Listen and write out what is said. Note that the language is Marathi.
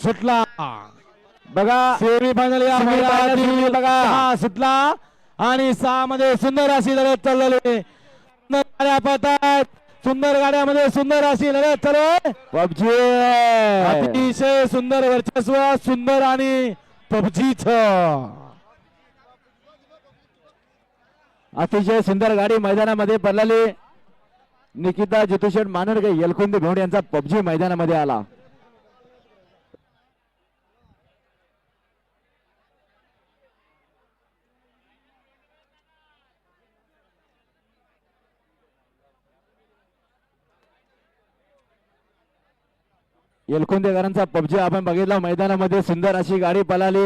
सुटला. बघा. सेमी फायनल या बघा. सुटला. आणि सहा मध्ये सुंदर अशी लढत चाललेली. सुंदर गाड्या पळतायत सुंदर गाड्यामध्ये सुंदर अशी लढत चालू पबजी. अतिशय सुंदर वर्चस्व सुंदर आणि पबजीच. अतिशय सुंदर गाडी मैदानामध्ये पडलेली. निकिता जितुशेठ मानरगे येलकुंदी भेवड यांचा पबजी मैदानामध्ये आला. येलकुंदेकरांचा पबजी आपण बघितला. मैदानामध्ये सुंदर अशी गाडी पळाली.